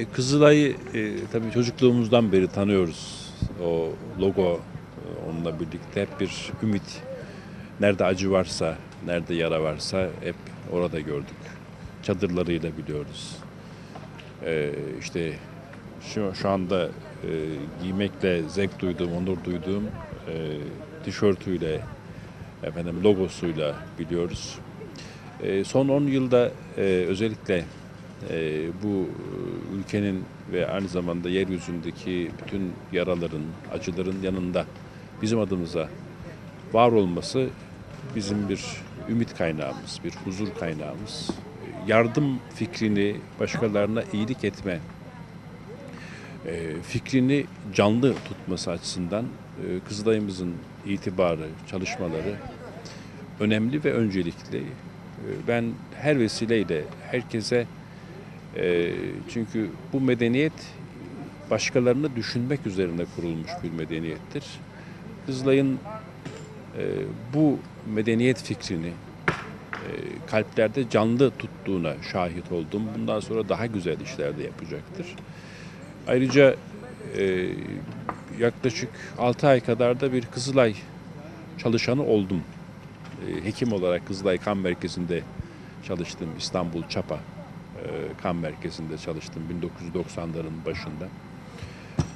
E, Kızılay'ı e, tabii çocukluğumuzdan beri tanıyoruz. O logo e, onunla birlikte hep bir ümit. Nerede acı varsa, nerede yara varsa hep orada gördük. Çadırlarıyla biliyoruz. E, işte şu, şu anda e, giymekle zevk duyduğum, onur duyduğum e, tişörtüyle, efendim logosuyla biliyoruz. E, son 10 yılda e, özellikle e, bu e, ülkenin ve aynı zamanda yeryüzündeki bütün yaraların, acıların yanında bizim adımıza var olması bizim bir ümit kaynağımız, bir huzur kaynağımız. Yardım fikrini başkalarına iyilik etme e, fikrini canlı tutması açısından e, Kızılay'ımızın itibarı, çalışmaları önemli ve öncelikli. Ben her vesileyle herkese e, çünkü bu medeniyet başkalarını düşünmek üzerine kurulmuş bir medeniyettir. Kızılay'ın e, bu medeniyet fikrini e, kalplerde canlı tuttuğuna şahit oldum. Bundan sonra daha güzel işler de yapacaktır. Ayrıca e, yaklaşık 6 ay kadar da bir Kızılay çalışanı oldum. Hekim olarak Kızılay Kan Merkezi'nde çalıştım. İstanbul Çapa Kan Merkezi'nde çalıştım 1990'ların başında.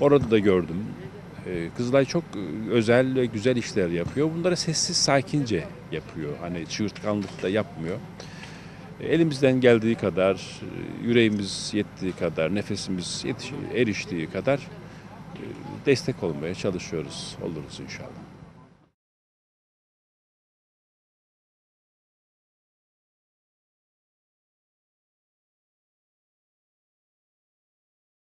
Orada da gördüm. E, Kızılay çok e, özel ve güzel işler yapıyor. Bunları sessiz sakince yapıyor. Hani çığırtkanlıkla yapmıyor. E, Elimizden geldiği kadar, e, yüreğimiz yettiği kadar, nefesimiz yetiş- eriştiği kadar e, destek olmaya çalışıyoruz. Oluruz inşallah.